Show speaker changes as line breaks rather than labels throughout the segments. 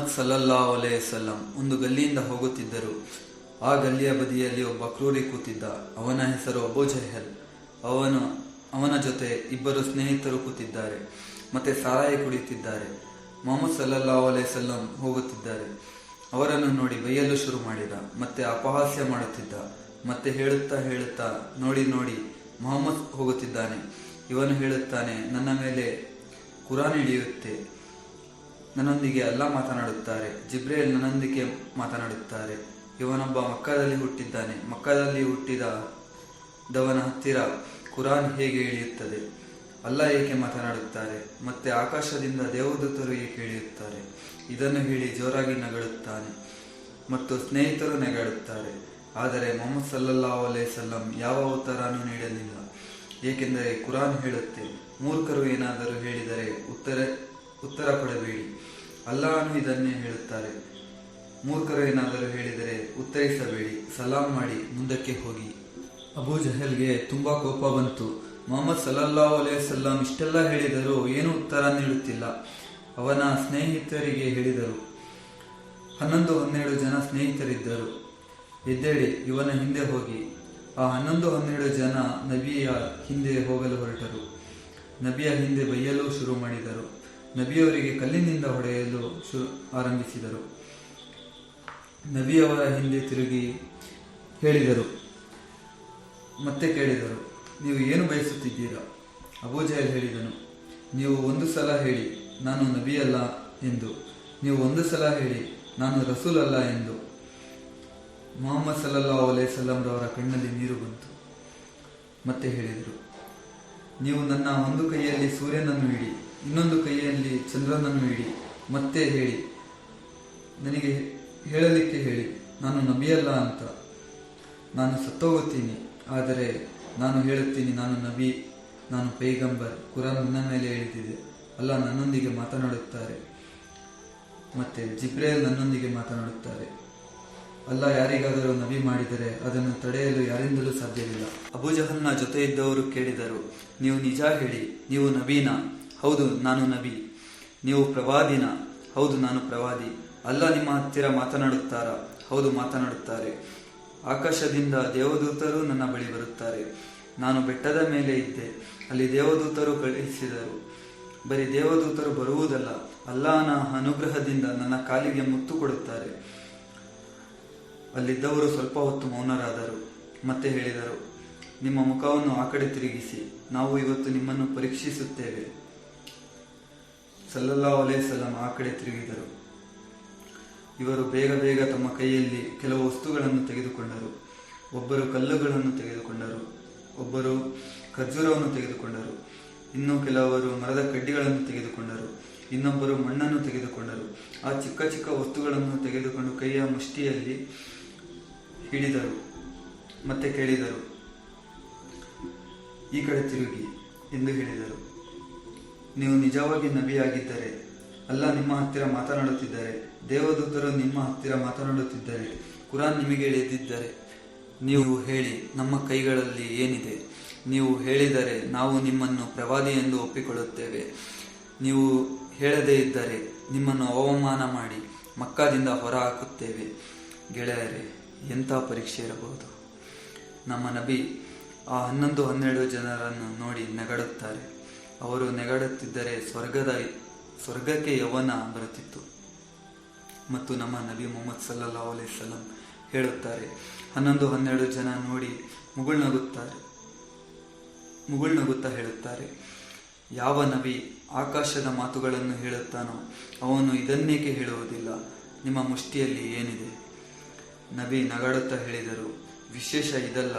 ಮೊಹಮ್ಮದ್ ಸಲ್ಲಲ್ಲಾ ಸಲ್ಲಂ ಒಂದು ಗಲ್ಲಿಯಿಂದ ಹೋಗುತ್ತಿದ್ದರು. ಆ ಗಲ್ಲಿಯ ಬದಿಯಲ್ಲಿ ಒಬ್ಬ ಕ್ರೂರಿ ಕೂತಿದ್ದ. ಅವನ ಹೆಸರು ಅಬು ಜಹಲ್. ಅವನು, ಅವನ ಜೊತೆ ಇಬ್ಬರು ಸ್ನೇಹಿತರು ಕೂತಿದ್ದಾರೆ ಮತ್ತೆ ಸಾರಾಯಿ ಕುಡಿಯುತ್ತಿದ್ದಾರೆ. ಮೊಹಮ್ಮದ್ ಸಲ್ಲಲ್ಲಾ ಸಲ್ಲಂ ಹೋಗುತ್ತಿದ್ದಾರೆ. ಅವರನ್ನು ನೋಡಿ ಬೈಯಲು ಶುರು ಮಾಡಿದ, ಮತ್ತೆ ಅಪಹಾಸ್ಯ ಮಾಡುತ್ತಿದ್ದ, ಮತ್ತೆ ಹೇಳುತ್ತಾ ಹೇಳುತ್ತಾ ನೋಡಿ ನೋಡಿ ಮೊಹಮ್ಮದ್ ಹೋಗುತ್ತಿದ್ದಾನೆ. ಇವನು ಹೇಳುತ್ತಾನೆ, ನನ್ನ ಮೇಲೆ ಕುರಾನ್ ಹಿಡಿಯುತ್ತೆ. ನನ್ನೊಂದಿಗೆ ಅಲ್ಲ ಮಾತನಾಡುತ್ತಾರೆ. ಜಿಬ್ರೇಲ್ ನನ್ನೊಂದಿಗೆ ಮಾತನಾಡುತ್ತಾರೆ. ಇವನೊಬ್ಬ ಮಕ್ಕದಲ್ಲಿ ಹುಟ್ಟಿದ್ದಾನೆ. ಮಕ್ಕದಲ್ಲಿ ಹುಟ್ಟಿದ ದವನ ಹತ್ತಿರ ಕುರಾನ್ ಹೇಗೆ ಇಳಿಯುತ್ತದೆ? ಅಲ್ಲ ಏಕೆ ಮಾತನಾಡುತ್ತಾರೆ? ಮತ್ತೆ ಆಕಾಶದಿಂದ ದೇವದೂತರು ಏಕೆ ಇಳಿಯುತ್ತಾರೆ? ಇದನ್ನು ಹೇಳಿ ಜೋರಾಗಿ ನಗಳುತ್ತಾನೆ ಮತ್ತು ಸ್ನೇಹಿತರು ನೆಗಾಡುತ್ತಾರೆ ಆದರೆ ಮೊಹಮ್ಮದ್ ಸಲ್ಲಲ್ಲಾ ಸಲ್ಲಂ ಯಾವ ಉತ್ತರನೂ ನೀಡಲಿಲ್ಲ. ಏಕೆಂದರೆ ಕುರಾನ್ ಹೇಳುತ್ತೆ, ಮೂರ್ಖರು ಏನಾದರೂ ಹೇಳಿದರೆ ಉತ್ತರ ಉತ್ತರ ಕೊಡಬೇಡಿ. ಅಲ್ಲಾಹನು ಇದನ್ನೇ ಹೇಳುತ್ತಾರೆ. ಮೂರ್ಖರು ಏನಾದರೂ ಹೇಳಿದರೆ ಉತ್ತರಿಸಬೇಡಿ, ಸಲಾಂ ಮಾಡಿ, ಮುಂದಕ್ಕೆ ಹೋಗಿ. ಅಬೂ ಜಹಲ್ಗೆ ತುಂಬಾ ಕೋಪ ಬಂತು. ಮೊಹಮ್ಮದ್ ಸಲ್ಲಲ್ಲಾ ಸಲ್ಲಾಂ ಇಷ್ಟೆಲ್ಲ ಹೇಳಿದರೂ ಏನೂ ಉತ್ತರ ನೀಡುತ್ತಿಲ್ಲ. ಅವನ ಸ್ನೇಹಿತರಿಗೆ ಹೇಳಿದರು. ಹನ್ನೊಂದು, ಹನ್ನೆರಡು ಜನ ಸ್ನೇಹಿತರಿದ್ದರು. ಎದ್ದೇಳಿ, ಇವನ ಹಿಂದೆ ಹೋಗಿ. ಆ ಹನ್ನೊಂದು, ಹನ್ನೆರಡು ಜನ ನಬಿಯ ಹಿಂದೆ ಹೋಗಲು ಹೊರಟರು. ನಬಿಯ ಹಿಂದೆ ಬೈಯಲು ಶುರು ಮಾಡಿದರು. ನಬಿಯವರಿಗೆ ಕಲ್ಲಿನಿಂದ ಹೊಡೆಯಲು ಶುರು ಆರಂಭಿಸಿದರು. ನಬಿಯವರ ಹಿಂದೆ ತಿರುಗಿ ಹೇಳಿದರು. ಮತ್ತೆ ಕೇಳಿದರು, ನೀವು ಏನು ಬಯಸುತ್ತಿದ್ದೀರಾ? ಅಬೂಜಹಲ್ ಹೇಳಿದನು, ನೀವು ಒಂದು ಸಲ ಹೇಳಿ, ನಾನು ನಬಿಯಲ್ಲ ಎಂದು. ನೀವು ಒಂದು ಸಲ ಹೇಳಿ, ನಾನು ರಸೂಲ್ ಅಲ್ಲ ಎಂದು. ಮೊಹಮ್ಮದ್ ಸಲಂ ಅಲೈಸಲ್ಲಂರವರ ಕಣ್ಣಲ್ಲಿ ನೀರು ಬಂತು. ಮತ್ತೆ ಹೇಳಿದರು, ನೀವು ನನ್ನ ಒಂದು ಕೈಯಲ್ಲಿ ಸೂರ್ಯನನ್ನು ಇಡಿ ಇನ್ನೊಂದು ಕೈಯಲ್ಲಿ ಚಂದ್ರನನ್ನು ಹಿಡಿ ಮತ್ತೆ ಹೇಳಿ. ನನಗೆ ಹೇಳಲಿಕ್ಕೆ ಹೇಳಿ, ನಾನು ನಬಿಯಲ್ಲ ಅಂತ. ನಾನು ಸತ್ತೋಗುತ್ತೀನಿ, ಆದರೆ ನಾನು ಹೇಳುತ್ತೀನಿ, ನಾನು ನಬಿ, ನಾನು ಪೈಗಂಬರ್, ಕುರಾನ್ ನನ್ನ ಮೇಲೆ ಹೇಳಿದ್ದಿದೆ ಅಲ್ಲ ನನ್ನೊಂದಿಗೆ ಮಾತನಾಡುತ್ತಾರೆ. ಮತ್ತೆ ಜಿಬ್ರೇಲ್ ನನ್ನೊಂದಿಗೆ ಮಾತನಾಡುತ್ತಾರೆ. ಅಲ್ಲ ಯಾರಿಗಾದರೂ ನಬಿ ಮಾಡಿದರೆ ಅದನ್ನು ತಡೆಯಲು ಯಾರಿಂದಲೂ ಸಾಧ್ಯವಿಲ್ಲ. ಅಬುಜಹನ್ನ ಜೊತೆ ಇದ್ದವರು ಕೇಳಿದರು, ನೀವು ನಿಜ ಹೇಳಿ, ನೀವು ನಬೀನಾ? ಹೌದು, ನಾನು ನಬಿ. ನೀವು ಪ್ರವಾದಿನ. ಹೌದು, ನಾನು ಪ್ರವಾದಿ. ಅಲ್ಲ, ನಿಮ್ಮ ಹತ್ತಿರ ಮಾತನಾಡುತ್ತಾರಾ? ಹೌದು, ಮಾತನಾಡುತ್ತಾರೆ. ಆಕಾಶದಿಂದ ದೇವದೂತರು ನನ್ನ ಬಳಿ ಬರುತ್ತಾರೆ. ನಾನು ಬೆಟ್ಟದ ಮೇಲೆ ಇದ್ದೆ. ಅಲ್ಲಿ ದೇವದೂತರು ಕಳುಹಿಸಿದರು ಬರೀ ದೇವದೂತರು ಬರುವುದಲ್ಲ, ಅಲ್ಲಾಹನ ಅನುಗ್ರಹದಿಂದ ನನ್ನ ಕಾಲಿಗೆ ಮುತ್ತು ಕೊಡುತ್ತಾರೆ. ಅಲ್ಲಿದ್ದವರು ಸ್ವಲ್ಪ ಹೊತ್ತು ಮೌನರಾದರು. ಮತ್ತೆ ಹೇಳಿದರು, ನಿಮ್ಮ ಮುಖವನ್ನು ಆ ಕಡೆ ತಿರುಗಿಸಿ. ನಾವು ಇವತ್ತು ನಿಮ್ಮನ್ನು ಪರೀಕ್ಷಿಸುತ್ತೇವೆ. ಸಲ್ಲಲ್ಲಾ ಸಲಂ ಆ ಕಡೆ ತಿರುಗಿದರು. ಇವರು ಬೇಗ ಬೇಗ ತಮ್ಮ ಕೈಯಲ್ಲಿ ಕೆಲವು ವಸ್ತುಗಳನ್ನು ತೆಗೆದುಕೊಂಡರು. ಒಬ್ಬರು ಕಲ್ಲುಗಳನ್ನು ತೆಗೆದುಕೊಂಡರು. ಒಬ್ಬರು ಖರ್ಜೂರವನ್ನು ತೆಗೆದುಕೊಂಡರು. ಇನ್ನು ಕೆಲವರು ಮರದ ಕಡ್ಡಿಗಳನ್ನು ತೆಗೆದುಕೊಂಡರು. ಇನ್ನೊಬ್ಬರು ಮಣ್ಣನ್ನು ತೆಗೆದುಕೊಂಡರು. ಆ ಚಿಕ್ಕ ಚಿಕ್ಕ ವಸ್ತುಗಳನ್ನು ತೆಗೆದುಕೊಂಡು ಕೈಯ ಮುಷ್ಟಿಯಲ್ಲಿ ಹಿಡಿದರು. ಮತ್ತೆ ಕೇಳಿದರು, ಈ ಕಡೆ ತಿರುಗಿ ಎಂದು ಹೇಳಿದರು. ನೀವು ನಿಜವಾಗಿ ನಬಿಯಾಗಿದ್ದರೆ, ಅಲ್ಲ ನಿಮ್ಮ ಹತ್ತಿರ ಮಾತನಾಡುತ್ತಿದ್ದಾರೆ, ದೇವದೂತರು ನಿಮ್ಮ ಹತ್ತಿರ ಮಾತನಾಡುತ್ತಿದ್ದಾರೆ, ಕುರಾನ್ ನಿಮಗೆ ಎಳೆದಿದ್ದರೆ ನೀವು ಹೇಳಿ ನಮ್ಮ ಕೈಗಳಲ್ಲಿ ಏನಿದೆ. ನೀವು ಹೇಳಿದರೆ ನಾವು ನಿಮ್ಮನ್ನು ಪ್ರವಾದಿ ಎಂದು ಒಪ್ಪಿಕೊಳ್ಳುತ್ತೇವೆ. ನೀವು ಹೇಳದೇ ಇದ್ದರೆ ನಿಮ್ಮನ್ನು ಅವಮಾನ ಮಾಡಿ ಮಕ್ಕಾದಿಂದ ಹೊರ ಹಾಕುತ್ತೇವೆ ಗೆಳೆಯರೇ, ಎಂಥ ಪರೀಕ್ಷೆ ಇರಬಹುದು? ನಮ್ಮ ನಬಿ ಆ ಹನ್ನೊಂದು ಹನ್ನೆರಡು ಜನರನ್ನು ನೋಡಿ ನೆಗಡುತ್ತಾರೆ. ಅವರು ನೆಗಡುತ್ತಿದ್ದರೆ ಸ್ವರ್ಗದ ಸ್ವರ್ಗಕ್ಕೆ ಯವನ ಬರುತ್ತಿತ್ತು. ಮತ್ತು ನಮ್ಮ ನಬಿ ಮೊಹಮ್ಮದ್ ಸಲ್ಲಾ ಅಲೈಸಲ್ಲಂ ಹೇಳುತ್ತಾರೆ, ಹನ್ನೊಂದು ಹನ್ನೆರಡು ಜನ ನೋಡಿ ಮುಗುಳ್ನಗುತ್ತಾರೆ ಮುಗುಳ್ನಗುತ್ತಾ ಹೇಳುತ್ತಾರೆ, ಯಾವ ನಬಿ ಆಕಾಶದ ಮಾತುಗಳನ್ನು ಹೇಳುತ್ತಾನೋ ಅವನು ಇದನ್ನೇಕೆ ಹೇಳುವುದಿಲ್ಲ, ನಿಮ್ಮ ಮುಷ್ಟಿಯಲ್ಲಿ ಏನಿದೆ? ನಬಿ ನಗಾಡುತ್ತಾ ಹೇಳಿದರು, ವಿಶೇಷ ಇದಲ್ಲ,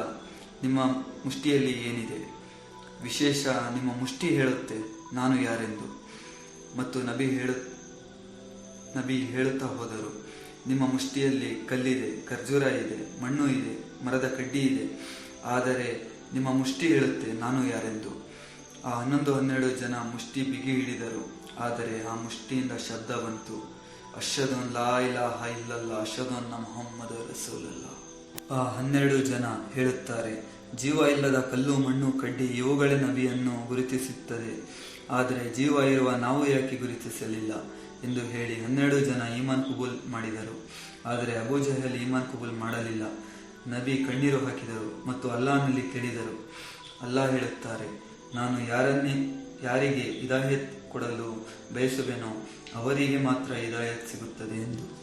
ನಿಮ್ಮ ಮುಷ್ಟಿಯಲ್ಲಿ ಏನಿದೆ? ವಿಶೇಷ ನಿಮ್ಮ ಮುಷ್ಟಿ ಹೇಳುತ್ತೆ, ನಾನು ಯಾರೆಂದು? ಮತ್ತು ನಬಿ ಹೇಳು, ನಬಿ ಹೇಳುತ್ತಾ ಹೋದರು, ನಿಮ್ಮ ಮುಷ್ಟಿಯಲ್ಲಿ ಕಲ್ಲಿದೆ, ಖರ್ಜೂರ ಇದೆ, ಮಣ್ಣು ಇದೆ, ಮರದ ಕಡ್ಡಿ ಇದೆ, ಆದರೆ ನಿಮ್ಮ ಮುಷ್ಟಿ ಹೇಳುತ್ತೆ, ನಾನು ಯಾರೆಂದು? ಆ ಹನ್ನೊಂದು ಹನ್ನೆರಡು ಜನ ಮುಷ್ಟಿ ಬಿಗಿ ಹಿಡಿದರು, ಆದರೆ ಆ ಮುಷ್ಟಿಯಿಂದ ಶಬ್ದ ಬಂತು ಅಶದೊನ್ ಲಾ ಇಲಾಹ ಇಲ್ಲಲ್ಲ ಅಶದೊನ್ನ ಮೊಹಮ್ಮದ ರಸೂಲಲ್ಲ ಆ ಹನ್ನೆರಡು ಜನ ಹೇಳುತ್ತಾರೆ ಜೀವ ಇಲ್ಲದ ಕಲ್ಲು, ಮಣ್ಣು, ಕಡ್ಡಿ ಇವುಗಳೇ ನಬಿಯನ್ನು ಗುರುತಿಸುತ್ತದೆ. ಆದರೆ ಜೀವ ಇರುವ ನಾವು ಯಾಕೆ ಗುರುತಿಸಲಿಲ್ಲ ಎಂದು ಹೇಳಿ ಹನ್ನೆರಡು ಜನ ಈಮಾನ್ ಕುಬೂಲ್ ಮಾಡಿದರು. ಆದರೆ ಅಬೂ ಜಹಲ್ ಈಮಾನ್ ಕುಬೂಲ್ ಮಾಡಲಿಲ್ಲ. ನಬಿ ಕಣ್ಣೀರು ಹಾಕಿದರು ಮತ್ತು ಅಲ್ಲಾಹನಲ್ಲಿ ಕೇಳಿದರು. ಅಲ್ಲಾ ಹೇಳುತ್ತಾರೆ, ನಾನು ಯಾರನ್ನೇ, ಯಾರಿಗೆ ಇದಾಯತ್ ಕೊಡಲು ಬಯಸುವೆನೋ ಅವರಿಗೆ ಮಾತ್ರ ಇದಾಯತ್ ಸಿಗುತ್ತದೆ ಎಂದು.